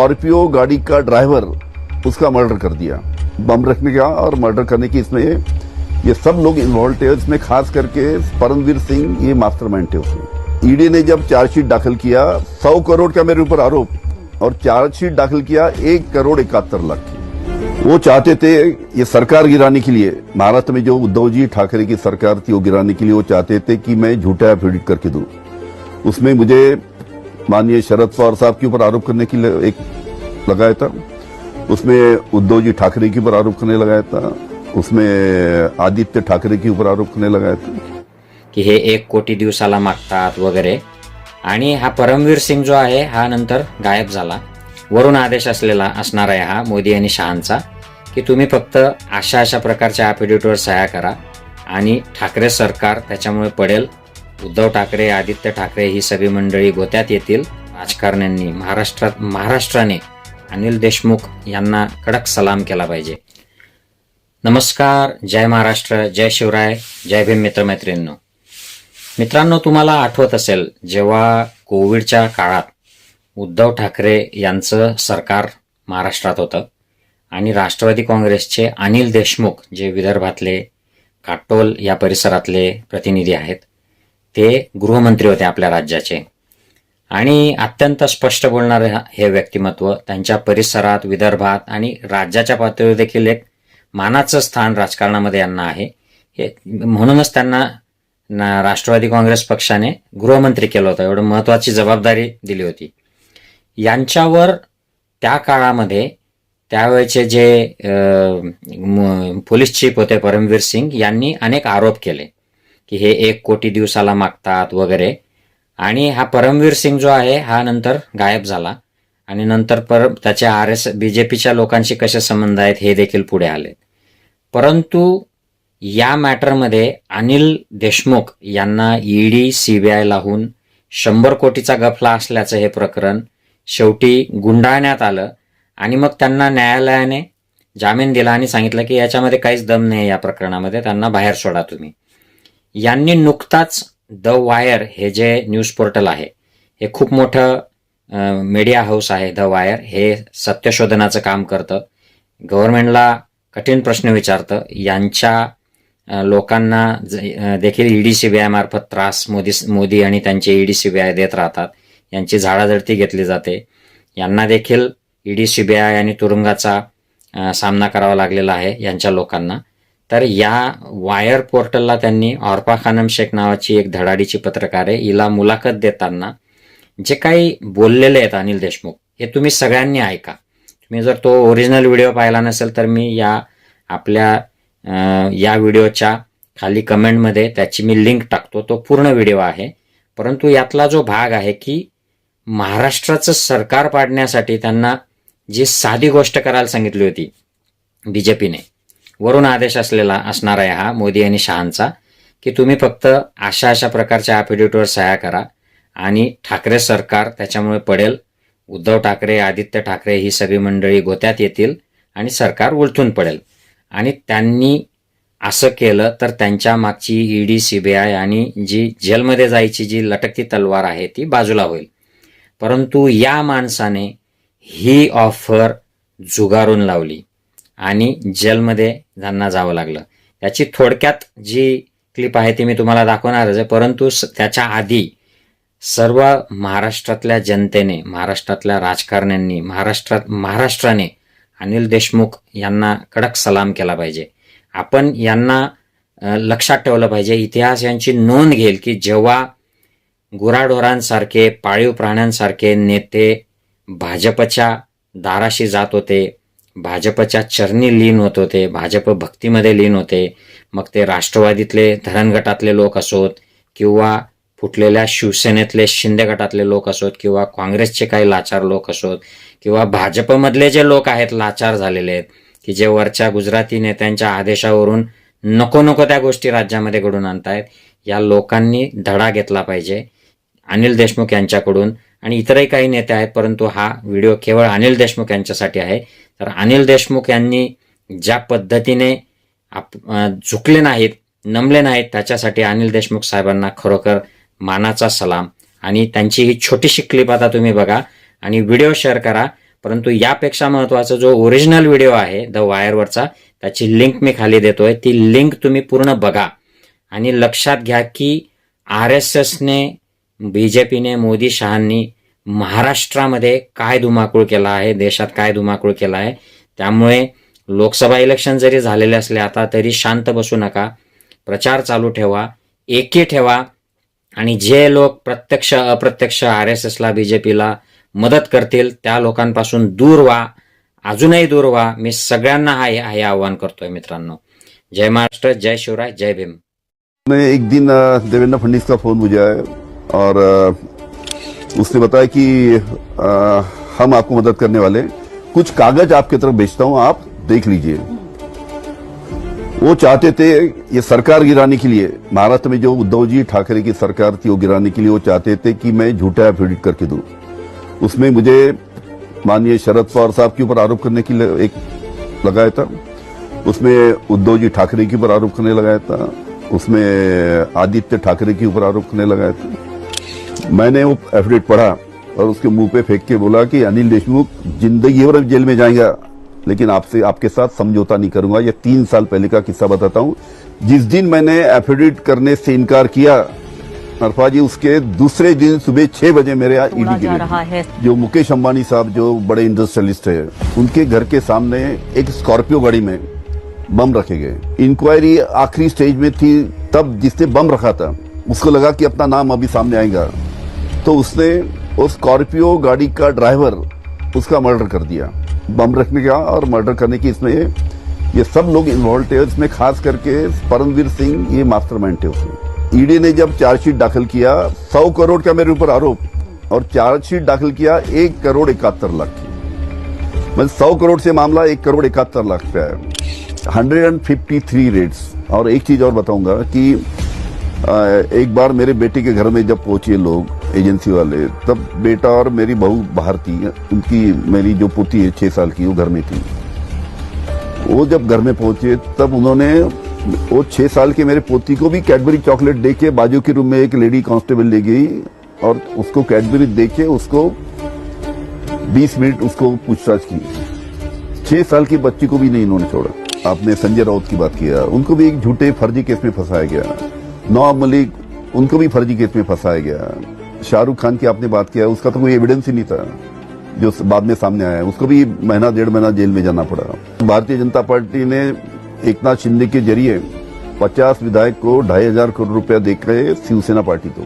Scorpio गाड़ी का driver उसका मर्डर कर दिया। बम रखने का और मर्डर करने की इसमें ये, सब लोग इन्वॉल्व थे इसमें खास करके परमवीर सिंह ये मास्टरमाइंड थे उसमें। ईडी ने जब चार्जशीट दाखिल किया सौ करोड़ का मेरे ऊपर आरोप और चार्जशीट दाखिल किया एक करोड़ इकहत्तर लाख की। वो चाहते थे ये सरकार गिराने के लिए। महाराष्ट्र में जो उद्धव जी ठाकरे की सरकार थी वो गिराने के लिए वो चाहते थे कि मैं झूठा एफिडेविट करके दूँ। उसमें मुझे माननीय शरद पवार साहब के ऊपर आरोप करने की एक लगाया था। उसमें उद्धव जी ठाकरे के ऊपर आरोप करने लगाया था। उसमें आदित्य ठाकरे के ऊपर आरोप करने लगाया था। की हे एक कोटी दिवसाला मागतात वगैरे. आणि हा परमवीर सिंग जो आहे हा नंतर गायब झाला. वरून आदेश असलेला असणार आहे हा मोदी आणि शहांचा की तुम्ही फक्त अशा अशा प्रकारच्या ॲपिडेटवर सह्या करा. आणि ठाकरे सरकार त्याच्यामुळे पडेल उद्धव ठाकरे आदित्य ठाकरे ही सगळी मंडळी गोत्यात येतील. राजकारण्यांनी महाराष्ट्रात महाराष्ट्राने अनिल देशमुख यांना कडक सलाम केला पाहिजे. नमस्कार जय महाराष्ट्र जय शिवराय जय भीम मित्रमैत्रिणींनो. मित्रांनो तुम्हाला आठवत असेल जेव्हा कोविडच्या काळात उद्धव ठाकरे यांचं सरकार महाराष्ट्रात होतं आणि राष्ट्रवादी काँग्रेसचे अनिल देशमुख जे विदर्भातले काटोल या परिसरातले प्रतिनिधी आहेत ते गृहमंत्री होते आपल्या राज्याचे. आणि अत्यंत स्पष्ट बोलणारे हे व्यक्तिमत्व त्यांच्या परिसरात विदर्भात आणि राज्याच्या पातळीवर देखील एक मानाचं स्थान राजकारणामध्ये यांना आहे. हे म्हणूनच त्यांना ना- राष्ट्रवादी काँग्रेस पक्षाने गृहमंत्री केलं होतं. एवढं महत्वाची जबाबदारी दिली होती. यांच्यावर त्या काळामध्ये त्यावेळेचे जे पोलीस चीफ होते परमवीर सिंग यांनी अनेक आरोप केले. की हे एक कोटी दिवसाला मागतात वगैरे. आणि हा परमवीर सिंग जो आहे हा नंतर गायब झाला. आणि नंतर पर त्याचे आर एस बीजेपीच्या लोकांशी कसे संबंध आहेत हे देखील पुढे आले. परंतु या मॅटरमध्ये अनिल देशमुख यांना ईडी सीबीआय लावून शंभर कोटीचा गफला असल्याचं हे प्रकरण शेवटी गुंडाळण्यात आलं. आणि मग त्यांना न्यायालयाने जामीन दिला आणि सांगितलं की याच्यामध्ये काहीच दम नाही या प्रकरणामध्ये त्यांना बाहेर सोडा तुम्ही. यांनी नुकताच द वायर हे जे न्यूज पोर्टल आहे हे खूप मोठं मीडिया हाऊस आहे द वायर हे सत्यशोधनाचं काम करतं. गव्हर्नमेंटला कठीण प्रश्न विचारतं. यांच्या लोकांना ज- अ, देखील ईडी सीबीआय मार्फत त्रास मोदी मोदी आणि त्यांचे ईडी आय देत राहतात. यांची झाडाझडती घेतली जाते. यांना देखील ईडी आय आणि तुरुंगाचा सामना करावा लागलेला आहे यांच्या लोकांना. तर या वायर पोर्टलला त्यांनी ऑर्पा खानम शेख नावाची एक धडाडीची पत्रकार आहे हिला मुलाखत देताना जे काही बोललेले आहेत अनिल देशमुख हे तुम्ही सगळ्यांनी ऐका. तुम्ही जर तो ओरिजिनल व्हिडिओ पाहिला नसेल तर मी या आपल्या या व्हिडिओच्या खाली कमेंटमध्ये त्याची मी लिंक टाकतो. तो पूर्ण व्हिडिओ आहे. परंतु यातला जो भाग आहे की महाराष्ट्राचं सरकार पाडण्यासाठी त्यांना जी साधी गोष्ट करायला सांगितली होती बीजेपीने वरून आदेश असलेला असणार आहे हा मोदी आणि शहांचा की तुम्ही फक्त अशा अशा प्रकारच्या ॲफिडेविटवर सह्या करा आणि ठाकरे सरकार त्याच्यामुळे पडेल. उद्धव ठाकरे आदित्य ठाकरे ही सगळी मंडळी गोत्यात येतील आणि सरकार उलथून पडेल. आणि त्यांनी असं केलं तर त्यांच्या मागची ईडी आय आणि जी जेलमध्ये जायची जी लटकती तलवार आहे ती बाजूला होईल. परंतु या माणसाने ही ऑफर जुगारून लावली. आणि जेलमध्ये त्यांना जावं लागलं. याची थोडक्यात जी क्लिप आहे ती मी तुम्हाला दाखवणारच आहे. परंतु स- त्याच्या आधी सर्व महाराष्ट्रातल्या जनतेने महाराष्ट्रातल्या राजकारण्यांनी महाराष्ट्रात महाराष्ट्राने अनिल देशमुख यांना कडक सलाम केला पाहिजे. आपण यांना लक्षात ठेवलं पाहिजे. इतिहास यांची नोंद घेईल की जेव्हा गुराढोरांसारखे पाळीव प्राण्यांसारखे नेते भाजपच्या दाराशी जात होते भाजपच्या चरणी लीन होत होते भाजप भक्तीमध्ये लीन होते. मग ते राष्ट्रवादीतले धरणगटातले लोक असोत किंवा फुटलेल्या शिवसेनेतले शिंदे गटातले लोक असोत किंवा काँग्रेसचे काही लाचार लोक असोत किंवा भाजपमधले जे लोक आहेत लाचार झालेले आहेत की जे वरच्या गुजराती नेत्यांच्या आदेशावरून नको नको त्या गोष्टी राज्यामध्ये घडून आणतायत या लोकांनी धडा घेतला पाहिजे. अनिल देशमुख यांच्याकडून आणि इतरही काही नेते आहेत परंतु हा व्हिडिओ केवळ अनिल देशमुख यांच्यासाठी आहे. तर अनिल देशमुख यांनी ज्या पद्धतीने आप झुकले नाहीत नमले नाहीत त्याच्यासाठी अनिल देशमुख साहेबांना खरोखर मानाचा सलाम. आणि त्यांची ही छोटीशी क्लिप आता तुम्ही बघा आणि व्हिडिओ शेअर करा. परंतु यापेक्षा महत्त्वाचा जो ओरिजिनल व्हिडिओ आहे द वायरवरचा त्याची लिंक मी खाली देतोय. ती लिंक तुम्ही पूर्ण बघा. आणि लक्षात घ्या की आर एस एसने बीजेपीने मोदी शहांनी महाराष्ट्रामध्ये काय धुमाकूळ केला आहे देशात काय धुमाकूळ केला आहे त्यामुळे लोकसभा इलेक्शन जरी झालेले असले आता तरी शांत बसू नका प्रचार चालू ठेवा एकी ठेवा आणि जे लोक प्रत्यक्ष अप्रत्यक्ष आर एस एसला बीजेपीला मदत करतील त्या लोकांपासून दूर व्हा अजूनही दूर व्हा. मी सगळ्यांना हा हे आवाहन करतोय मित्रांनो. जय महाराष्ट्र जय शिवराय जय भीम. एक दिन देवेंद्र फडणवीस का फोन मुझे और उसने बताया कि अ, हम आपको मदद करने वाले कुछ कागज़ आपकी तरफ़ भेजता हूँ आप देख लीजिए। वो चाहते थे ये सरकार गिराने के लिए। महाराष्ट्र में जो उद्धव जी ठाकरे की सरकार थी वो गिराने के लिए वो चाहते थे कि मैं झूठा एफिडेविट करके दूँ। उसमें मुझे माननीय शरद पवार साहब के ऊपर आरोप करने के एक लगाया था। उसमें उद्धव जी ठाकरे के ऊपर आरोप करने लगाया था। उसमें आदित्य ठाकरे के ऊपर आरोप करने लगाया था। मैंने वो एफिडेविट पढ़ा और उसके मुँह पे फेंक के बोला कि अनिल देशमुख ज़िंदगी भर जेल में जाएगा। लेकिन आपसे आपके साथ समझौता नहीं करूँगा। ये तीन साल पहले का किस्सा बताता हूँ। जिस दिन मैंने एफिडेविट करने से इनकार किया अरफा जी उसके दूसरे दिन सुबह छह बजे मेरे यहाँ ईडी जा गिरी। रहा है। जो मुकेश अंबानी साहब जो बड़े इंडस्ट्रियलिस्ट है उनके घर के सामने एक स्कॉर्पियो गाड़ी में बम रखे गए। इंक्वायरी आखिरी स्टेज में थी तब जिसने बम रखा था उसको लगा कि अपना नाम अभी सामने आएगा। तो उसने उस स्कॉर्पियो गाड़ी का ड्राइवर उसका मर्डर कर दिया। बम रखने का और मर्डर करने की इसमें ये, सब लोग इन्वॉल्व थे इसमें खास करके परमवीर सिंह ये मास्टरमाइंड थे उसमें। ईडी ने जब चार्जशीट दाखिल किया सौ करोड़ का मेरे ऊपर आरोप और चार्जशीट दाखिल किया एक करोड़ इकहत्तर लाख की। मतलब सौ करोड़ से मामला एक करोड़ इकहत्तर लाख पे है hundred and fifty three rates और एक चीज़ और बताऊँगा कि एक बार मेरे बेटे के घर में जब पहुँचे लोग एजेंसी वाले, तब बेटा और मेरी बहू बाहर थी, उनकी मेरी जो पोती है, छह साल की, वो घर में थी। वो जब घर में पहुँचे, तब उन्होंने, वो छह साल के मेरे पोती को भी कैडबरी चॉकलेट दे के बाजू के रूम में एक लेडी कांस्टेबल ले गई और उसको कैडबरी दे के उसको 20 मिनट उसको पूछताछ की। छह साल की बच्ची को भी नहीं इन्होंने छोड़ा। आपने संजय राउत की बात किया, उनको भी एक झूठे फर्जी केस में फंसाया गया। नवाब मलिक, उनको भी फर्जी केस में फंसाया गया। शाहरुख खान की आपने बात किया उसका तो कोई एविडेंस ही नहीं था, जो बाद में सामने आया। उसको भी महीना, डेढ़ महीना जेल में जाना पड़ा। भारतीय जनता पार्टी ने एकनाथ शिंदे के ज़रिए 50 विधायक को ढाई हज़ार करोड़ रुपया देकर शिवसेना पार्टी को